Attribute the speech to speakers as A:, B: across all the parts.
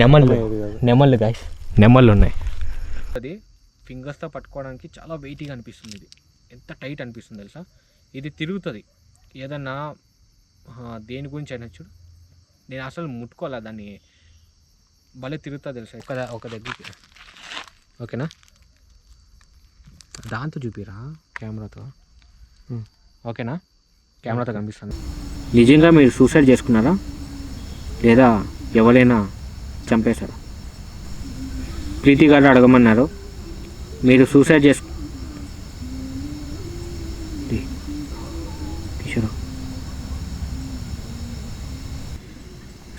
A: నెమళ్ళు. నెమళ్ళు గాయస్ నెమళ్ళు ఉన్నాయి. అది ఫింగర్స్తో పట్టుకోవడానికి చాలా వెయిటీగా అనిపిస్తుంది ఇది. ఎంత టైట్ అనిపిస్తుంది తెలుసా? ఇది తిరుగుతుంది. ఏదన్నా దేని గురించి అయినా చూడు. నేను అసలు ముట్టుకోలే దాన్ని? భలే తిరుగుతుంది తెలుసా? ఒక ఒక దగ్గరికి ఓకేనా? దాంతో చూపిరా కెమెరాతో. ఓకేనా? కెమెరాతో కనిపిస్తుంది. నిజంగా మీరు సూసైడ్ చేసుకున్నారా? లేదా ఎవరైనా చంపేశారు. ప్రీతి గారు అడగమన్నారు. మీరు సూసైడ్ చేసు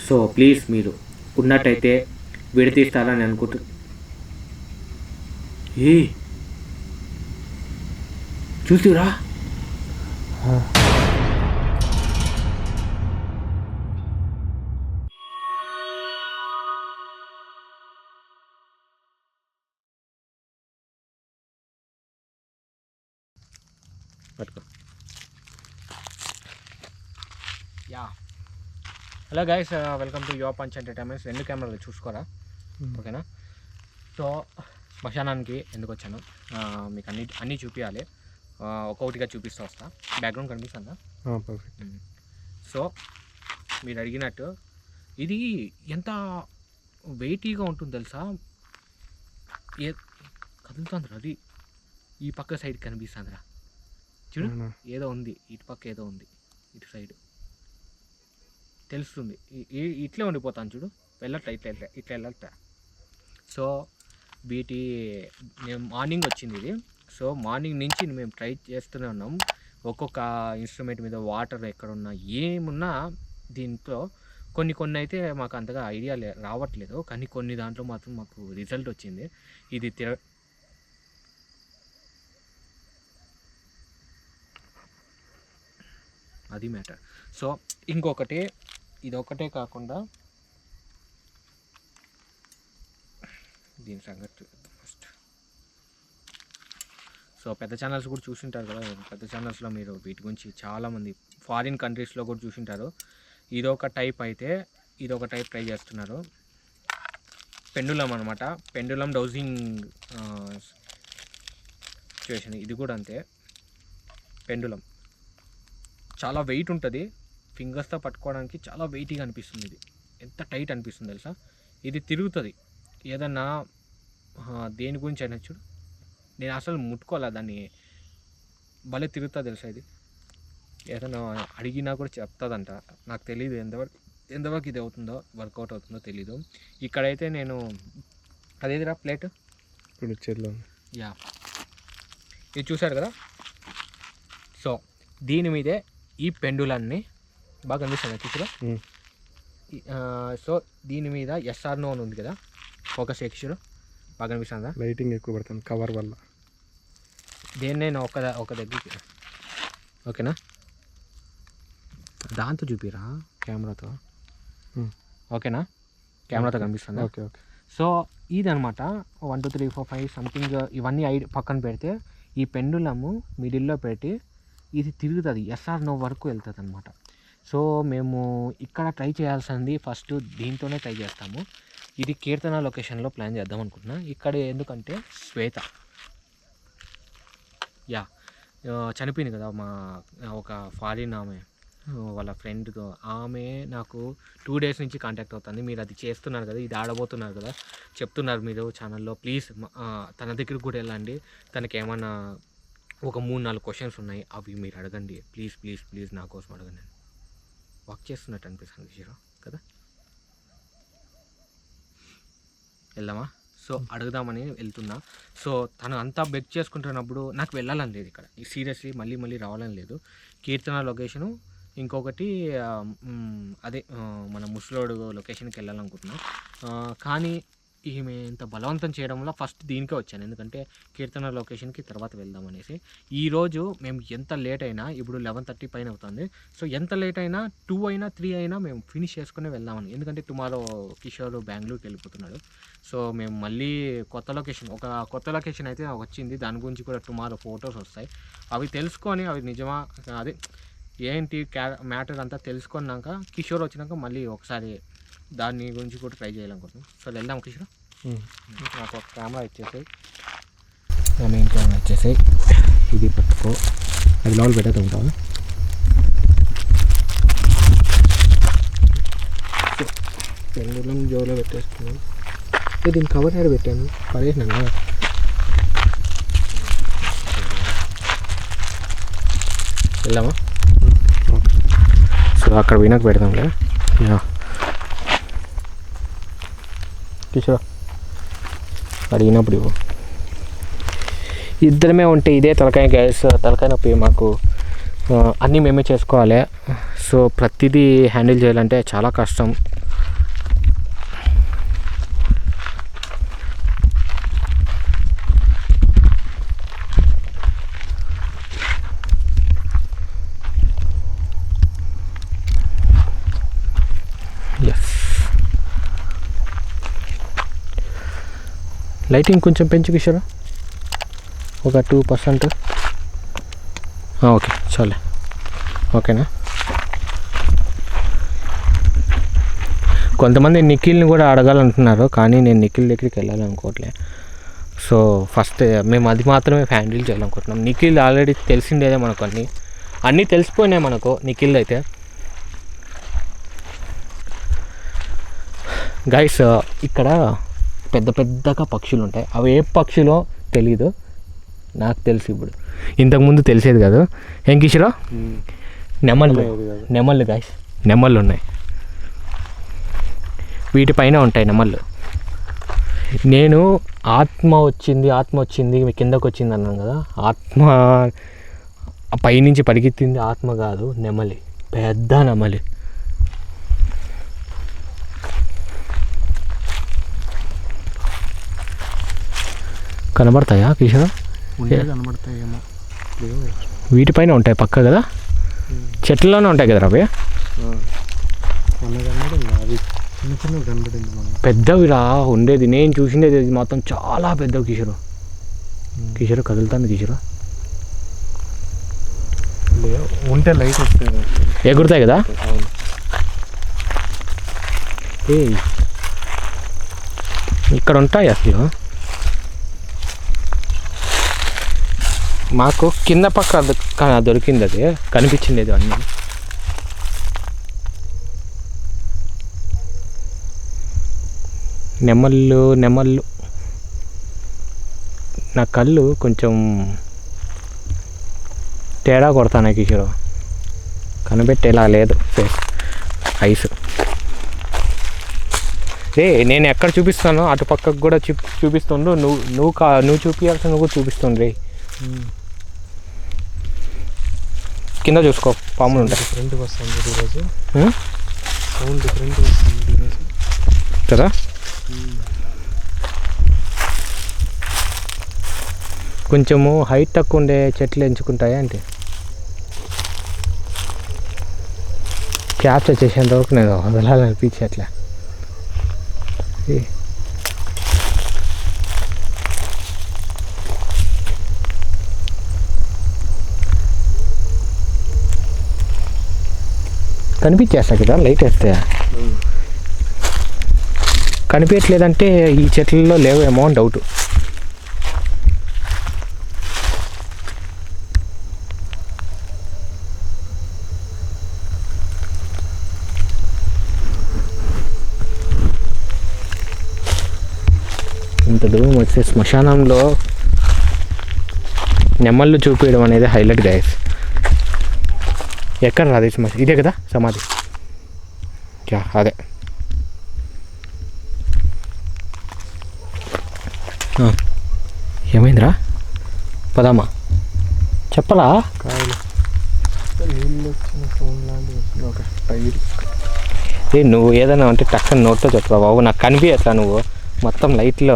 A: సో ప్లీజ్ మీరు ఉన్నట్టయితే విడతీస్తారని అనుకుంటు ఏ చూసిరా? Hello guys welcome to your punch entertainments రెండు కెమెరాలు చూసుకోరా? ఓకేనా? సో శ్మశానానికి ఎందుకు వచ్చాను? మీకు అన్ని అన్నీ చూపించాలి ఒక్కొక్కటిగా చూపిస్తూ వస్తా. బ్యాక్గ్రౌండ్ కనిపిస్తుందా?
B: పర్ఫెక్ట్
A: సో మీరు అడిగినట్టు ఇది ఎంత వెయిటీగా ఉంటుంది తెలుసా? ఏ కదులుతుందిరా అది. ఈ పక్క సైడ్ కనిపిస్తుందిరా. చూడు? ఏదో ఉంది. ఇటు పక్క ఏదో ఉంది. ఇటు సైడ్ తెలుస్తుంది. ఇట్లే ఉండిపోతాను చూడు. వెళ్ళట్లే ఇట్లా ఇట్లా ఇట్లా వెళ్ళట్లే సో వీటి మేము మార్నింగ్ వచ్చింది ఇది. సో మార్నింగ్ నుంచి మేము ట్రై చేస్తూనే ఉన్నాం. ఒక్కొక్క ఇన్స్ట్రుమెంట్ మీద వాటర్ ఎక్కడున్నా ఏమున్నా దీంట్లో కొన్ని కొన్ని అయితే మాకు అంతగా ఐడియా రావట్లేదు. కానీ కొన్ని దాంట్లో మాత్రం మాకు రిజల్ట్ వచ్చింది. ఇది అది మ్యాటర్ సో ఇంకొకటి ఇది ఒకటే కాకుండా దీని సంగతి ఫస్ట్ సో పెద్ద ఛానల్స్ కూడా చూసింటారు కదా పెద్ద ఛానల్స్లో మీరు వీటి గురించి చాలామంది ఫారిన్ కంట్రీస్లో కూడా చూసింటారు. ఇదొక టైప్ అయితే ఇదొక టైప్ ట్రై చేస్తున్నారు. పెండులం అనమాట పెండులం డౌజింగ్ సిచ్యువేషన్ ఇది కూడా అంతే. పెండులం చాలా వెయిట్ ఉంటుంది. ఫింగర్స్తో పట్టుకోవడానికి చాలా వెయిటీగా అనిపిస్తుంది ఇది. ఎంత టైట్ అనిపిస్తుంది తెలుసా? ఇది తిరుగుతుంది. ఏదన్నా దేని గురించి అయినా చూడు. నేను అసలు ముట్టుకోలే దాన్ని? భలే తిరుగుతుంది తెలుసా ఇది. ఏదైనా అడిగినా కూడా చెప్తుందంట. నాకు తెలియదు ఎంతవరకు ఎంతవరకు ఇది అవుతుందో వర్కౌట్ అవుతుందో తెలీదు. ఇక్కడైతే నేను అదేదిరా ప్లేట్
B: ఇప్పుడు చేతిలో.
A: యా. ఇది చూశారు కదా? సో దీని మీదే ఈ పెండులన్నీ బాగా కనిపిస్తుంది చూసారా. సో దీని మీద ఎస్ఆర్ నో అని ఉంది కదా ఫోకస్ ఎక్స్చూరు బాగా కనిపిస్తుందా?
B: లైటింగ్ ఎక్కువ పడుతుంది కవర్ వల్ల.
A: దేన్ని నేను ఒక ఒక దగ్గరికి ఓకేనా? దాంతో చూపిరా కెమెరాతో. ఓకేనా? కెమెరాతో కనిపిస్తుందా?
B: Okay okay.
A: సో ఇదనమాట one two three four five something ఇవన్నీ ఐ పక్కన పెడితే ఈ పెండులము మిడిల్లో పెట్టి ఇది తిరుగుతుంది ఎస్ఆర్ నో వరకు వెళ్తుంది అనమాట సో మేము ఇక్కడ ట్రై చేయాల్సింది ఫస్ట్ దీంతోనే ట్రై చేస్తాము. ఇది కీర్తన లొకేషన్లో ప్లాన్ చేద్దాం అనుకుంటున్నా. ఇక్కడ ఎందుకంటే శ్వేత. యా చనిపోయింది కదా మా ఒక ఫారిన్ ఆమె వాళ్ళ ఫ్రెండ్తో ఆమె నాకు టూ డేస్ నుంచి కాంటాక్ట్ అవుతుంది. మీరు అది చేస్తున్నారు కదా ఇది ఆడబోతున్నారు కదా చెప్తున్నారు మీరు ఛానల్లో ప్లీజ్ తన దగ్గరికి కూడా వెళ్ళండి. తనకేమన్నా ఒక మూడు నాలుగు క్వశ్చన్స్ ఉన్నాయి. అవి మీరు అడగండి. ప్లీజ్ ప్లీజ్ ప్లీజ్ నా కోసం అడగండి. వర్క్ చేస్తున్నట్టు అనిపిస్తుంది జీరో కదా? వెళ్దామా? సో అడుగుదామని వెళ్తున్నా. సో తను అంతా బెక్ చేసుకుంటున్నప్పుడు నాకు వెళ్ళాలని లేదు ఇక్కడ. సీరియస్లీ మళ్ళీ మళ్ళీ రావాలని లేదు. కీర్తన లొకేషను ఇంకొకటి అదే మన ముసలోడు లొకేషన్కి వెళ్ళాలనుకుంటున్నాను కానీ ఈమె ఇంత బలవంతం చేయడం వల్ల ఫస్ట్ దీనికే వచ్చాను. ఎందుకంటే కీర్తన లొకేషన్కి తర్వాత వెళ్దాం అనేసి. ఈరోజు మేము ఎంత లేట్ అయినా ఇప్పుడు లెవెన్ థర్టీ పైన అవుతుంది. సో ఎంత లేట్ అయినా టూ అయినా త్రీ అయినా మేము ఫినిష్ చేసుకునే వెళ్దామని. ఎందుకంటే టుమారో కిషోర్ బెంగళూరుకి వెళ్ళిపోతున్నాడు. సో మేము మళ్ళీ కొత్త లొకేషన్ ఒక కొత్త లొకేషన్ అయితే వచ్చింది. దాని గురించి కూడా టుమారో ఫొటోస్ వస్తాయి. అవి తెలుసుకొని అవి నిజమా అదే ఏంటి క్యా మ్యాటర్ అంతా తెలుసుకున్నాక కిషోర్ వచ్చినాక మళ్ళీ ఒకసారి దాని గురించి కూడా ట్రై చేయాలనుకుంటున్నాం. సో వెళ్దాం
B: ఉమ్.
A: నాకు ఒక కెమెరా ఇచ్చేసాయి. నా మెయిన్ కెమెరా ఇచ్చేసాయి. ఇది పట్టుకో. అది లోపల పెట్టేద్దాం పెంగుళం జోలో పెట్టేసుకున్నాను ఏ, దీని కవర్ ఎక్కడ పెట్టాను. పడేసినా వెళ్దామా? సో అక్కడ పోయినాక పెడదాంలే. యా. కిషోర్ అడిగినప్పుడు ఇవ్వు. ఇద్దరమే ఉంటే ఇదే తలకాయ గ్యాస్ తలకాయ నొప్పి మాకు. అన్నీ మేమే చేసుకోవాలి. సో ప్రతిదీ హ్యాండిల్ చేయాలంటే చాలా కష్టం. లైటింగ్ కొంచెం పెంచు కిషోరా ఒక టూ పర్సెంట్ ఓకే చాలే. ఓకేనా? కొంతమంది నిఖిల్ని కూడా అడగాలంటున్నారు కానీ నేను నిఖిల్ దగ్గరికి వెళ్ళాలనుకోవట్లే. సో ఫస్ట్ మేము అది మాత్రమే హ్యాండిల్ చేయాలనుకుంటున్నాం. నిఖిల్ ఆల్రెడీ తెలిసిండేదే మనకు అన్నీ. అన్నీ తెలిసిపోయినాయి మనకు నిఖిల్ అయితే. గైస్ ఇక్కడ పెద్ద పెద్దగా పక్షులు ఉంటాయి. అవి ఏ పక్షులో తెలీదు. నాకు తెలుసు ఇప్పుడు. ఇంతకుముందు తెలిసేది కాదు. ఏం కిషోరా? నెమళ్ళు. నెమళ్ళు గాయస్ నెమళ్ళు ఉన్నాయి. వీటిపైన ఉంటాయి నెమళ్ళు. నేను ఆత్మ వచ్చింది ఆత్మ వచ్చింది మీ కిందకు వచ్చింది అన్నాను కదా. ఆత్మ ఆ పైనుంచి పరిగెత్తింది ఆత్మ కాదు నెమలి. పెద్ద నెమలి. కనబడతాయా కిషోర్?
B: కనబడతాయేమో.
A: వీటిపైన ఉంటాయి పక్క కదా? చెట్లలోనే ఉంటాయి కదా అవి పెద్దవి రా ఉండేది. నేను చూసిండేది ఇది మాత్రం చాలా పెద్ద కిషోర్. కిషోర్ కదులుతాను కిషోర్.
B: ఉంటే లైట్ వస్తుంది
A: ఎగురుతాయి కదా? ఏ ఇక్కడ ఉంటాయి అసలు? మాకు కింద పక్క దొరికింది అది కనిపించింది అది అన్నీ. నెమళ్ళు నెమళ్ళు. నా కళ్ళు కొంచెం తేడా కొడతాను కిషోర్. కనిపెట్టేలా లేదు ఐస్. రే నేను ఎక్కడ చూపిస్తానో అటు పక్కకు కూడా చూ చూపిస్తుండు. నువ్వు నువ్వు కా నువ్వు చూపించాల్సిన నువ్వు కూడా కింద చూసుకో పాములు ఉంటాయి.
B: డిఫరెంట్గా వస్తుంది ఈరోజు? సౌండ్ డిఫరెంట్గా వస్తుంది ఈరోజు.
A: కదా? కొంచెము హైట్ తక్కువ ఉండే చెట్లు ఎంచుకుంటాయా అంటే క్యాప్చర్ చేసేంత వరకు నేను వదలాలనిపించట్లే కనిపించేస్తా కదా లైట్ వేస్తే. కనిపించట్లేదంటే ఈ చెట్లలో లేవేమో అని డౌట్ ఇంత దూరం వచ్చే శ్మశానంలో నెమ్మళ్ళు చూపించడం అనేది హైలైట్ గైస్ ఎక్కడ రాదు ఈ శ్మశ ఇదే కదా సమాధి? యా అదే. ఏమైందిరా? పదామా? చెప్పలా? ఏ నువ్వు ఏదైనా అంటే టక్కన నోట్తో చెప్పరా బాబు? నాకు కనిపించట్లా నువ్వు. మొత్తం లైట్లో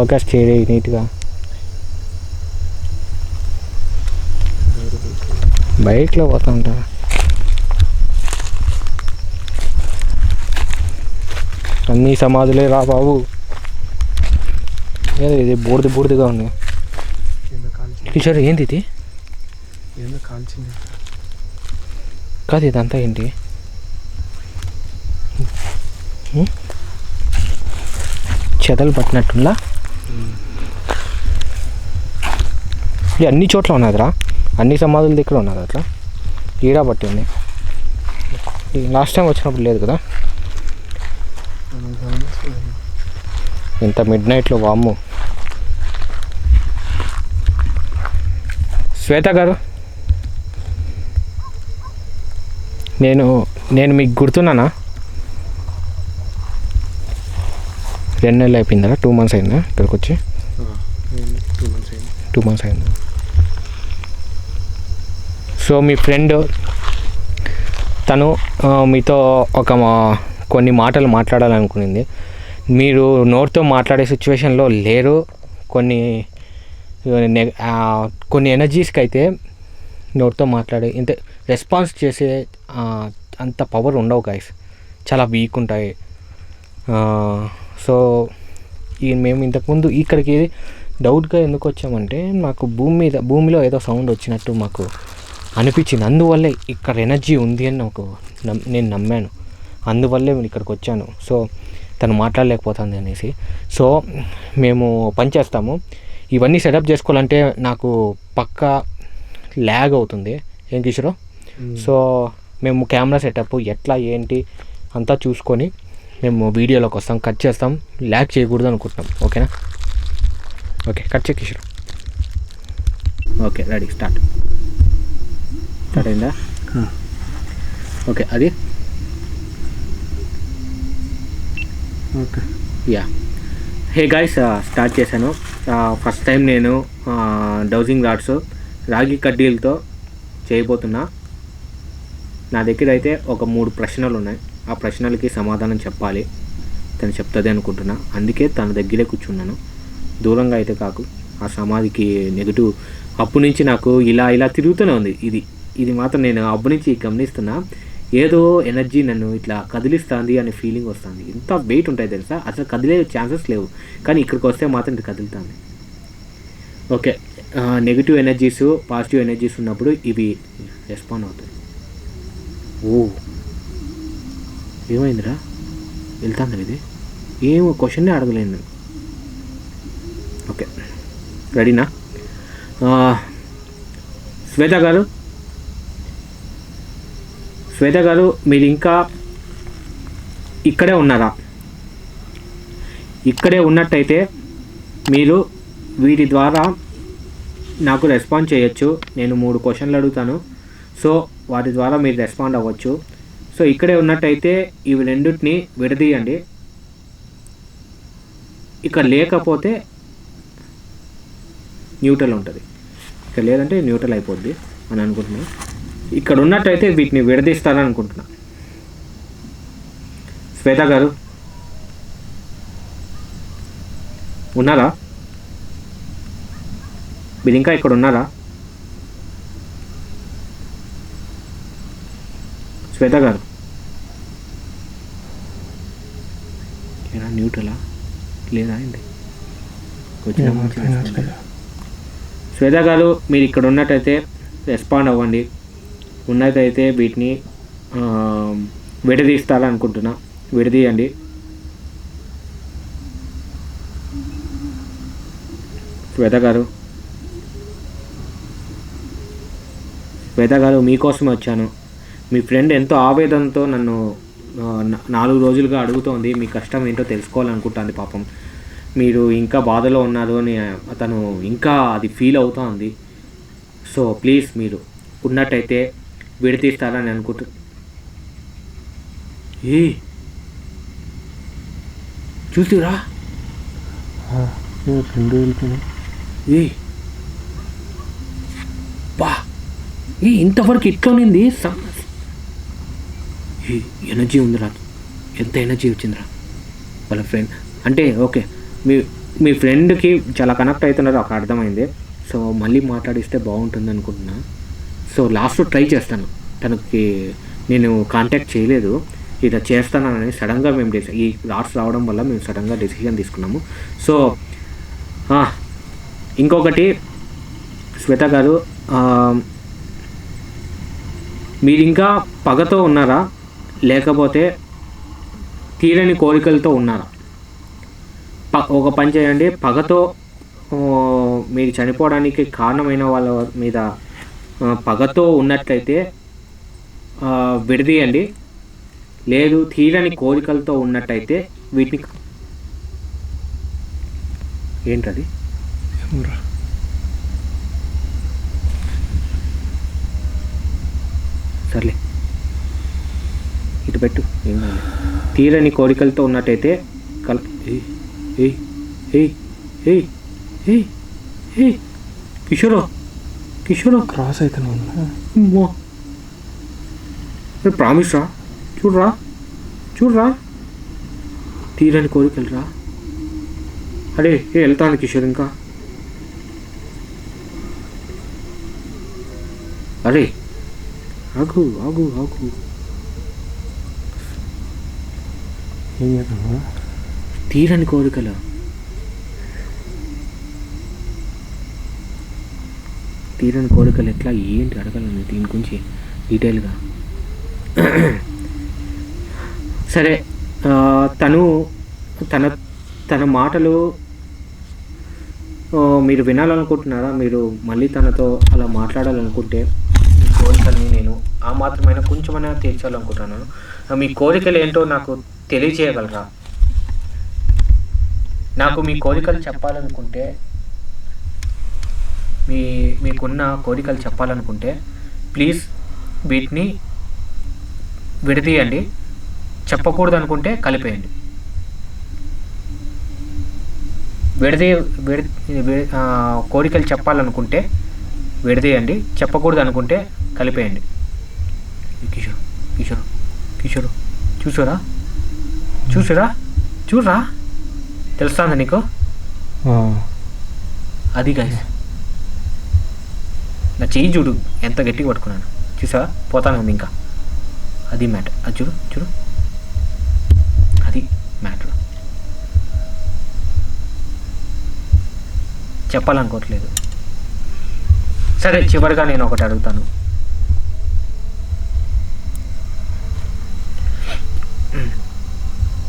A: ఫోకస్ చేయడే నీట్గా. బైక్లో పోతూ ఉంటారా అన్ని సమాధులే రా బాబు. ఏదో ఇది? బూడిది బూడిదగా ఉంది. కిషోర్ ఏంది ఇది?
B: కింద కాల్చింది
A: కాదు ఇదంతా ఏంటి? చెదలు పట్టినట్టుందా? ఇది అన్ని చోట్ల ఉన్నదిరా. అన్ని సమాధుల దగ్గర ఉన్నది అట్లా. ఈడా పట్టింది లాస్ట్ టైం వచ్చినప్పుడు లేదు కదా. ఇంత మిడ్ నైట్లో వామ్ము. శ్వేత గారు నేను నేను మీకు గుర్తున్నానా? రెండు నెలలు అయిపోయిందా? టూ మంత్స్ అయిందా ఇక్కడికి వచ్చి.
B: టూ మంత్స్ అయింది.
A: టూ మంత్స్ అయింది? సో మీ ఫ్రెండ్ తను మీతో ఒక మా- కొన్ని మాటలు మాట్లాడాలనుకునింది. మీరు నోటితో మాట్లాడే సిచ్యువేషన్లో లేరు. కొన్ని కొన్ని ఎనర్జీస్కి అయితే నోటితో మాట్లాడే ఇంత రెస్పాన్స్ చేసే అంత పవర్ ఉండవు గైస్ చాలా వీక్ ఉంటాయి. సో ఈ మేము ఇంతకుముందు ఇక్కడికి డౌట్గా ఎందుకు వచ్చామంటే మాకు భూమి మీద భూమిలో ఏదో సౌండ్ వచ్చినట్టు మాకు అనిపించింది. అందువల్లే ఇక్కడ ఎనర్జీ ఉంది అని నాకు నమ్- నేను నమ్మాను. అందువల్లే నేను ఇక్కడికి వచ్చాను. సో తను మాట్లాడలేకపోతుంది అనేసి. సో మేము పని చేస్తాము. ఇవన్నీ సెటప్ చేసుకోవాలంటే నాకు పక్కా ల్యాగ్ అవుతుంది. ఏం కిషోరు? సో మేము కెమెరా సెటప్ ఎట్లా ఏంటి అంతా చూసుకొని మేము వీడియోలోకి వస్తాం కట్ చేస్తాం ల్యాక్ చేయకూడదు అనుకుంటున్నాం. ఓకేనా ఓకే కట్ చేయి Kishore. Okay ready start start అయిందా? ఓకే అది?
B: Okay
A: yeah hey guys start చేశాను. ఫస్ట్ టైం నేను డౌజింగ్ రాడ్స్ రాగి కడ్డీలతో చేయబోతున్నా. నా దగ్గర అయితే ఒక మూడు ప్రశ్నలు ఉన్నాయి. ఆ ప్రశ్నలకి సమాధానం చెప్పాలి. తను చెప్తుంది అనుకుంటున్నా. అందుకే తన దగ్గరే కూర్చున్నాను. దూరంగా అయితే కాకు. ఆ సమాధికి నెగిటివ్ అప్పటి నుంచి నాకు ఇలా ఇలా తిరుగుతూనే ఉంది. ఇది ఇది మాత్రం నేను అప్పటి నుంచి గమనిస్తున్నా. ఏదో ఎనర్జీ నన్ను ఇట్లా కదిలిస్తుంది అనే ఫీలింగ్ వస్తుంది. ఎంత వెయిట్ ఉంటాయి తెలుసా? అసలు కదిలే ఛాన్సెస్ లేవు. కానీ ఇక్కడికి వస్తే మాత్రం ఇది కదులుతుంది. Okay. Negative energies positive energies ఉన్నప్పుడు ఇవి రెస్పాండ్ అవుతాయి. ఓ. ఏమైందిరా? వెళ్తాందా ఇది? ఏం క్వశ్చన్నే అడగలేదు నేను. ఓకే రెడీనా? శ్వేత గారు? శ్వేత గారు మీరు ఇంకా ఇక్కడే ఉన్నారా? ఇక్కడే ఉన్నట్టయితే మీరు వీటి ద్వారా నాకు రెస్పాండ్ చేయొచ్చు. నేను మూడు క్వశ్చన్లు అడుగుతాను. సో వాటి ద్వారా మీరు రెస్పాండ్ అవ్వచ్చు. సో ఇక్కడే ఉన్నట్టయితే ఇవి రెండింటిని విడదీయండి. ఇక్కడ లేకపోతే న్యూట్రల్ ఉంటుంది. ఇక్కడ లేదంటే న్యూట్రల్ అయిపోద్ది అని అనుకుంటున్నాను ఇక్కడ ఉన్నట్టయితే వీటిని విడదీస్తారని అనుకుంటున్నా. శ్వేత గారు ఉన్నారా? మీరు ఇంకా ఇక్కడ ఉన్నారా? శ్వేత గారు ఏనా న్యూట్రలా? లేదా response. శ్వేత గారు మీరు ఇక్కడ ఉన్నట్టయితే రెస్పాండ్ అవ్వండి. ఉన్నట్టయితే వీటిని ఆ, విడదీస్తారని అనుకుంటున్నా విడదీయండి. శ్వేత గారు శ్వేత గారు మీకోసమే వచ్చాను. మీ ఫ్రెండ్ ఎంతో ఆవేదనతో నన్ను నాలుగు రోజులుగా అడుగుతోంది మీ కష్టం ఏంటో తెలుసుకోవాలనుకుంటుంది పాపం. మీరు ఇంకా బాధలో ఉన్నారు అని అతను ఇంకా అది ఫీల్ అవుతోంది. సో ప్లీజ్ మీరు ఉన్నట్టయితే విడతీస్తారని అనుకుంటు ఏ?
B: వెళ్ళిపోయినాయి
A: ఏ? బా! ఇంతవరకు ఇట్లునింది సమ్ ఏ ఎనర్జీ ఉందిరా. ఎంత ఎనర్జీ వచ్చిందిరా. వాళ్ళ ఫ్రెండ్ అంటే ఓకే మీ మీ ఫ్రెండ్కి చాలా కనెక్ట్ అవుతున్నారు ఒక అర్థమైంది. సో మళ్ళీ మాట్లాడిస్తే బాగుంటుంది అనుకుంటున్నా సో లాస్ట్ ట్రై చేస్తాను. తనకి నేను కాంటాక్ట్ చేయలేదు. ఇలా చేస్తానని సడన్గా మేము డిసి ఈ రాట్స్ రావడం వల్ల మేము సడన్గా డెసిషన్ తీసుకున్నాము. సో ఇంకొకటి శ్వేత గారు మీరు ఇంకా పగతో ఉన్నారా? లేకపోతే తీరని కోరికలతో ఉన్నారా? ప ఒక పని చేయండి. పగతో మీరు చనిపోవడానికి కారణమైన వాళ్ళ మీద పగతో ఉన్నట్లయితే విడదీయండి. లేదు తీరని కోరికలతో ఉన్నట్టయితే వీటిని ఏంటది? సర్లే. ఇటు పెట్టు తీరని కోరికలతో ఉన్నట్టయితే కల కిషోరో కిషోరో.
B: క్రాస్
A: అమ్మో. ప్రామిస్ రా. చూడరా. చూడరా. తీరని కోరికలు రా. అరే ఏ వెళ్తాను కిషోర్ ఇంకా? అరే ఆగు ఆగు ఆగు.
B: ఏం
A: తీరని కోరికలు. తీరని కోరికలు ఎట్లా? ఏంటి అడగలను దీని గురించి డీటెయిల్గా. సరే తను తన తన మాటలు మీరు వినాలనుకుంటున్నారా? మీరు మళ్ళీ తనతో అలా మాట్లాడాలనుకుంటే మీ కోరికల్ని నేను ఆ మాత్రమైనా కొంచెమైనా తీర్చాలనుకుంటున్నాను. మీ కోరికలు ఏంటో నాకు తెలియజేయగలరా నాకు మీ కోరికలు చెప్పాలనుకుంటే మీ మీకున్న కోరికలు చెప్పాలనుకుంటే ప్లీజ్ వీటిని విడదీయండి. చెప్పకూడదు అనుకుంటే కలిపేయండి. విడదీ విడ కోరికలు చెప్పాలనుకుంటే విడదీయండి. చెప్పకూడదు అనుకుంటే కలిపేయండి. కిషోర్ కిషోర్ కిషోర్ చూసారా? చూసారా? చూడరా? తెలుస్తుందా నీకు? అది గైస్ నా చెయ్యి చూడు ఎంత గట్టిగా పట్టుకున్నాను. చూసా పోతాను ఉంది ఇంకా. అది మ్యాటర్ అది చూడు చూడు. అది మ్యాటర్ చెప్పాలనుకోవట్లేదు. సరే చివరిగా నేను ఒకటి అడుగుతాను.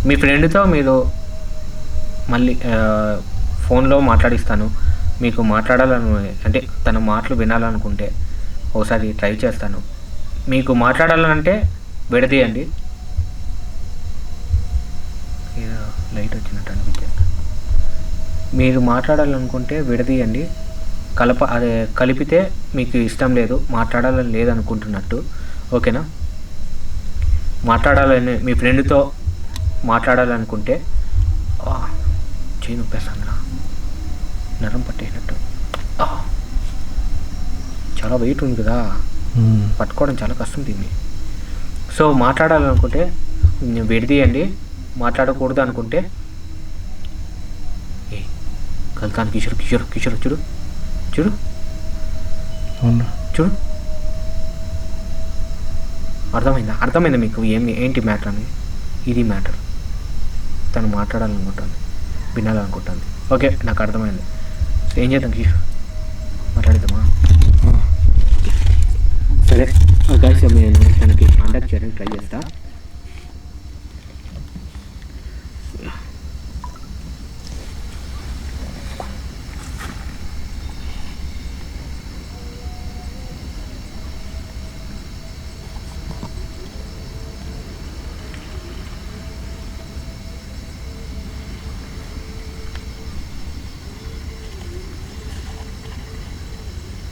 A: మీ ఫ్రెండ్తో మీరు మళ్ళీ ఫోన్లో మాట్లాడిస్తాను. మీకు మాట్లాడాలను అంటే తన మాటలు వినాలనుకుంటే ఒకసారి ట్రై చేస్తాను. మీకు మాట్లాడాలంటే విడదీయండి. లైట్ వచ్చినట్టు అనిపించింది. మీరు మాట్లాడాలనుకుంటే విడదీయండి. కలప అదే కలిపితే మీకు ఇష్టం లేదు మాట్లాడాలని లేదనుకుంటున్నట్టు. ఓకేనా? మాట్లాడాలని మీ ఫ్రెండ్తో మాట్లాడాలనుకుంటే చేయి నొప్పేస్తుందిరా. నరం పట్టేసినట్టు. చాలా వెయిట్ ఉంది కదా. పట్టుకోవడం చాలా కష్టం దీన్ని. సో మాట్లాడాలనుకుంటే నేను విడదీయండి మాట్లాడకూడదు అనుకుంటే. ఏ కలుతాను కిషోర్ కిషోర్ కిషోర్ చూడు చూడు. చూడు. అర్థమైందా? అర్థమైందా మీకు? ఏమి ఏంటి మ్యాటర్ అని ఇది మ్యాటర్. తను మాట్లాడాలనుకుంటుంది. వినాలనుకుంటుంది. ఓకే నాకు అర్థమైంది. సో ఏం చేద్దాం కిషోర్ మాట్లాడదామా సరే. గైస్ నేను తనకి కాంటాక్ట్ చేయడానికి ట్రై చేస్తా.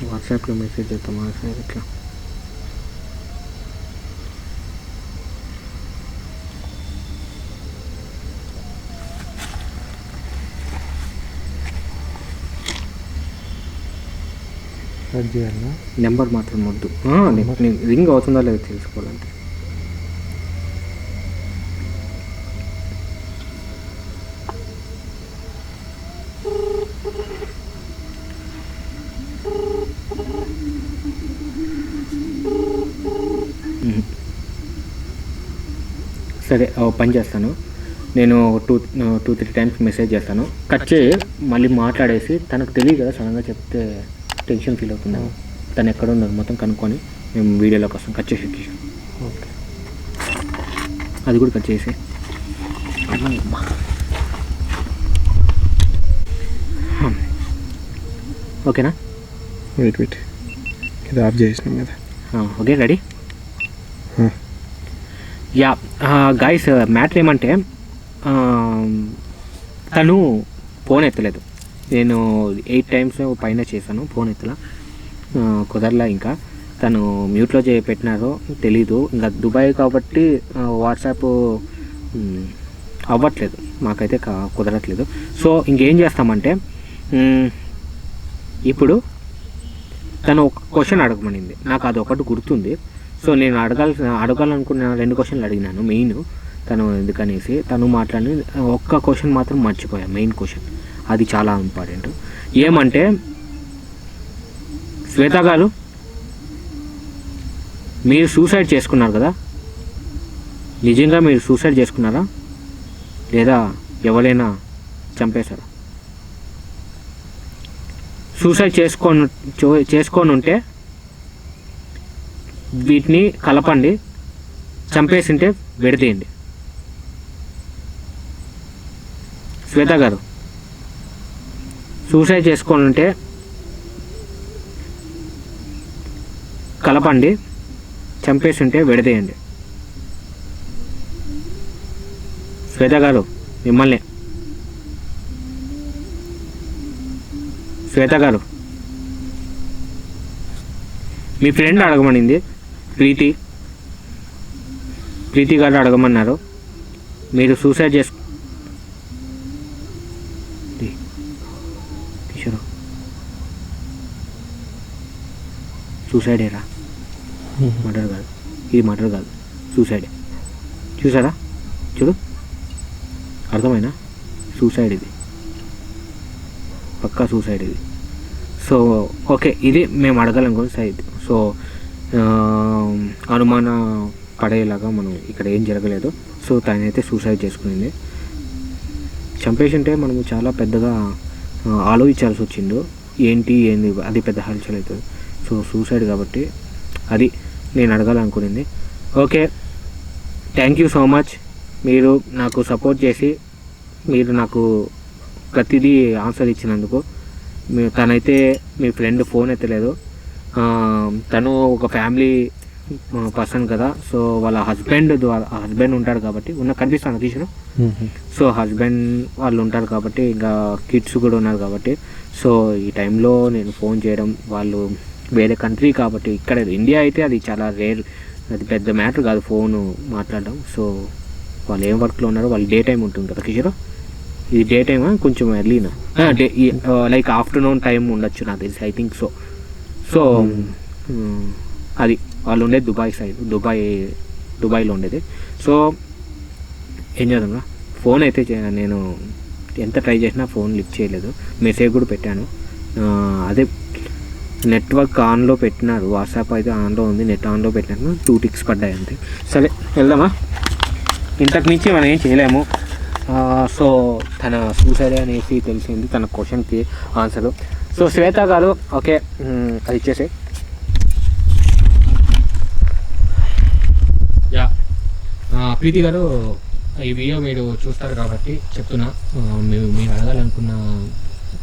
A: వాట్సాప్లో మెసేజ్ చేద్దామా సరే ఇట్లా నెంబర్ మాత్రం వద్దు. రింగ్ అవుతుందా లేదో తెలుసుకోవాలంటే మ్మ్. సరే పని చేస్తాను. నేను two two three times message చేస్తాను. కట్ చేయి మళ్ళీ మాట్లాడేసి తనకు తెలియదు కదా సడన్గా చెప్తే టెన్షన్ ఫీల్ అవుతుందా తను ఎక్కడ ఉన్నది మొత్తం కనుక్కొని మేము వీడియోలోకి వస్తాం కట్ చేసి.
B: ఓకే.
A: అది కూడా కట్ చేసి. ఓకేనా?
B: వెయిట్ వెయిట్ ఇది ఆఫ్ చేసినాం కదా.
A: Okay ready. Ya guys matter ఏమంటే తను ఫోన్ ఎత్తలేదు. నేను ఎయిట్ టైమ్స్ పైన చేశాను ఫోన్ ఎత్తలా. కుదరలా ఇంకా. తను మ్యూట్లో చే పెట్టినారో తెలీదు. ఇంకా దుబాయ్ కాబట్టి వాట్సాప్ అవ్వట్లేదు. మాకైతే కుదరట్లేదు. సో ఇంకేం చేస్తామంటే ఇప్పుడు తను ఒక క్వశ్చన్ అడగమనింది. నాకు అది ఒకటి గుర్తుంది. సో నేను అడగాల్సిన అడగాలనుకున్న రెండు క్వశ్చన్లు అడిగినాను మెయిన్ తను ఎందుకనేసి తను మాట్లాడి ఒక్క క్వశ్చన్ మాత్రం మర్చిపోయా మెయిన్ క్వశ్చన్ అది చాలా ఇంపార్టెంట్. ఏమంటే శ్వేత గారు మీరు సూసైడ్ చేసుకున్నారు కదా? నిజంగా మీరు సూసైడ్ చేసుకున్నారా? లేదా ఎవరైనా చంపేశారా? సూసైడ్ చేసుకొని చో- చేసుకొని ఉంటే వీటిని కలపండి చంపేసింటే విడదీయండి. శ్వేత గారు సూసైడ్ చేసుకొని ఉంటే కలపండి చంపేసింటే విడదీయండి. శ్వేత గారు మిమ్మల్ని. శ్వేత గారు మీ ఫ్రెండ్ అడగమనింది ప్రీతి ప్రీతి గారు అడగమన్నారు. మీరు సూసైడ్ ది- కిషోరు. సూసైడేరా మర్డర్ కాదు. ఇది మర్డర్ కాదు. సూసైడే చూసారా? చూడు. అర్థమైనా? సూసైడ్ ఇది. పక్కా సూసైడ్ ఇది. సో ఓకే ఇది మేము అడగాలనుకున్న సైడ్ సో అనుమాన పడేలాగా మనం ఇక్కడ ఏం జరగలేదు. సో తనైతే సూసైడ్ చేసుకునింది. చంపేసింటే మనము చాలా పెద్దగా ఆలోచించాల్సి వచ్చిందో ఏంటి ఏంది అది పెద్ద హల్చల్ అవుతుంది. సో సూసైడ్ కాబట్టి అది నేను అడగాలనుకునింది. Okay. Thank you so much మీరు నాకు సపోర్ట్ చేసి మీరు నాకు ప్రతిదీ ఆన్సర్ ఇచ్చినందుకు. మీ తనైతే మీ ఫ్రెండ్ ఫోన్ ఎత్తలేదు. తను ఒక ఫ్యామిలీ పర్సన్ కదా. సో వాళ్ళ హస్బెండ్ ద్వారా హస్బెండ్ ఉంటాడు కాబట్టి ఉన్న కనిపిస్తాను తీసిన సో హస్బెండ్ వాళ్ళు ఉంటారు కాబట్టి ఇంకా కిడ్స్ కూడా ఉన్నారు కాబట్టి. సో ఈ టైంలో నేను ఫోన్ చేయడం వాళ్ళు వేరే కంట్రీ కాబట్టి ఇక్కడ ఇండియా అయితే అది చాలా రేర్ అది పెద్ద మ్యాటర్ కాదు ఫోన్ మాట్లాడడం. సో వాళ్ళు ఏం వర్క్లో ఉన్నారో వాళ్ళు డే టైం ఉంటుంది కదా కిషోర్ ఇది డే టైమా? కొంచెం ఎర్లీనా? డే లైక్ ఆఫ్టర్నూన్ టైం ఉండొచ్చు నాకు తెలిసి ఐ థింక్ సో. సో అది వాళ్ళు ఉండేది దుబాయ్ సైడ్ దుబాయ్ దుబాయ్లో ఉండేది. సో ఏం చేద్దాం ఫోన్ అయితే నేను ఎంత ట్రై చేసినా ఫోన్ లిఫ్ట్ చేయలేదు. మెసేజ్ కూడా పెట్టాను. అదే నెట్వర్క్ ఆన్లో పెట్టినారు. వాట్సాప్ అయితే ఆన్లో ఉంది. నెట్ ఆన్లో పెట్టినాను టూ టిక్స్ పడ్డాయి అంతే. సరే వెళ్దామా? ఇంతకు మించి మనం ఏం చేయలేము. సో తన సూసైడ్ అనేసి తెలిసింది. తన క్వశ్చన్కి ఆన్సర్ సో శ్వేత గారు ఓకే. అది ఇచ్చేసి యా. ప్రీతి గారు ఈ వీడియో మీరు చూస్తారు కాబట్టి చెప్తున్నా. మీరు మీరు అడగాలనుకున్న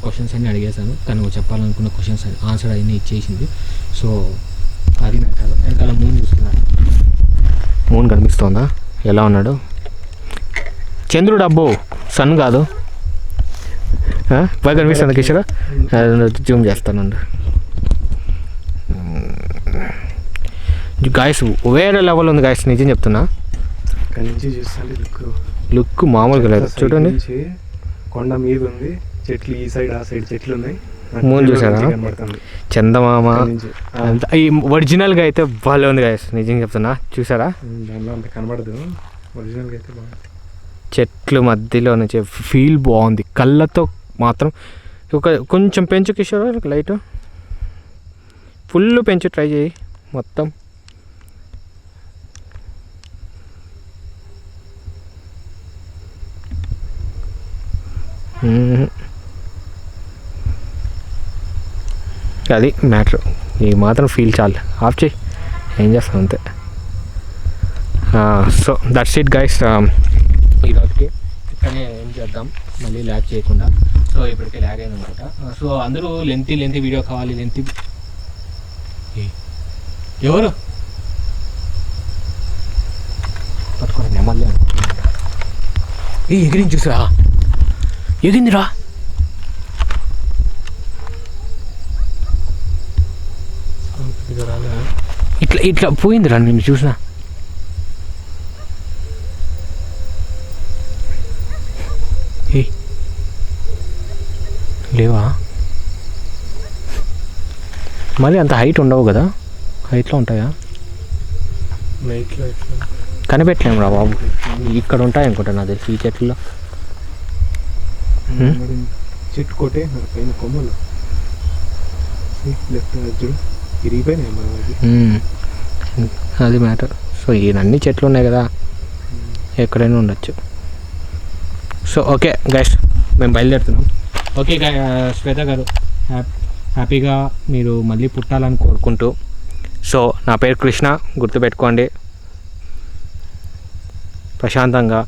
A: క్వశ్చన్స్ అన్ని అడిగేశాను. తను చెప్పాలనుకున్న క్వశ్చన్స్ ఆన్సర్ అన్ని ఇచ్చేసింది. సో అది మ్యాటర్ వెనకాల మూన్ చూస్తున్నారు మూన్ కనిపిస్తోందా? ఎలా ఉన్నాడు? చంద్రుడు అబ్బో సన్ కాదు. బాగా కనిపిస్తుంది కిషోర్ జూమ్ చేస్తానండి గాయస్ వేరే లెవెల్ ఉంది గాయస్ నిజం చెప్తున్నా.
B: లుక్
A: మామూలుగా లేదు. చూడండి.
B: కొండ మీద ఉంది. చెట్లు ఈ సైడ్ ఆ సైడ్ చెట్లు ఉన్నాయి
A: మూన్ చూసారా? చందమామ. ఒరిజినల్గా అయితే భలే ఉంది గాయస్ నిజం చెప్తున్నా. చూసారా
B: కనబడదు. ఒరిజినల్గా అయితే బాగుంది.
A: చెట్లు మధ్యలో నుంచి ఫీల్ బాగుంది. కళ్ళతో మాత్రం. ఒక కొంచెం పెంచు కిషోర్ లైట్. ఫుల్ పెంచు ట్రై చేయి. మొత్తం. అది మ్యాటర్. ఈ మాత్రం ఫీల్ చాలు. ఆఫ్ చేయి. ఏం చేస్తాం అంతే. సో దట్స్ ఇట్ గైస్ ఈరోజుకి ఇక్కడనే ఏం చేద్దాం? మళ్ళీ ల్యాగ్ చేయకుండా. సో ఇప్పటికే ల్యాగ్ అయింది అనమాట సో అందరూ లెంతి లెంతి వీడియో కావాలి లెంతి ఎవరు? పట్టుకోండి నెమ్మది ఏ ఎగిరించి చూసిరా? ఎగిందిరా ఇట్లా ఇట్లా పోయిందిరా నేను చూసినా. లేవా? మళ్ళీ అంత హైట్ ఉండవు కదా? హైట్లో ఉంటాయా? కనిపెట్టలేము రా బాబు. ఇక్కడ ఉంటాయి అనుకుంటా నాకు తెలిసి ఈ చెట్లలో
B: చెట్టు కొట్టే పైన కొమ్మలు. అది
A: మ్యాటర్. సో ఈయనన్ని చెట్లు ఉన్నాయి కదా. ఎక్కడైనా ఉండొచ్చు. సో ఓకే గైస్ మేము బయలుదేరుతున్నాం. ఓకే శ్వేత గారు. హ్యాపీగా మీరు మళ్ళీ పుట్టాలని కోరుకుంటూ. సో నా పేరు కృష్ణ గుర్తుపెట్టుకోండి. ప్రశాంతంగా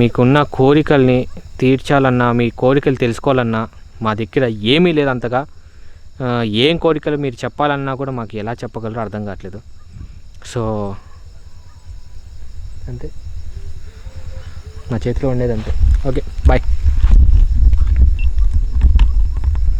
A: మీకున్న కోరికల్ని తీర్చాలన్నా మీ కోరికలు తెలుసుకోవాలన్నా మా దగ్గర ఏమీ లేదు అంతగా. ఏం కోరికలు మీరు చెప్పాలన్నా కూడా మాకు ఎలా చెప్పగలరో అర్థం కావట్లేదు. సో అంతే. నా చేతిలో ఉండేది అంతే ఓకే బాయ్.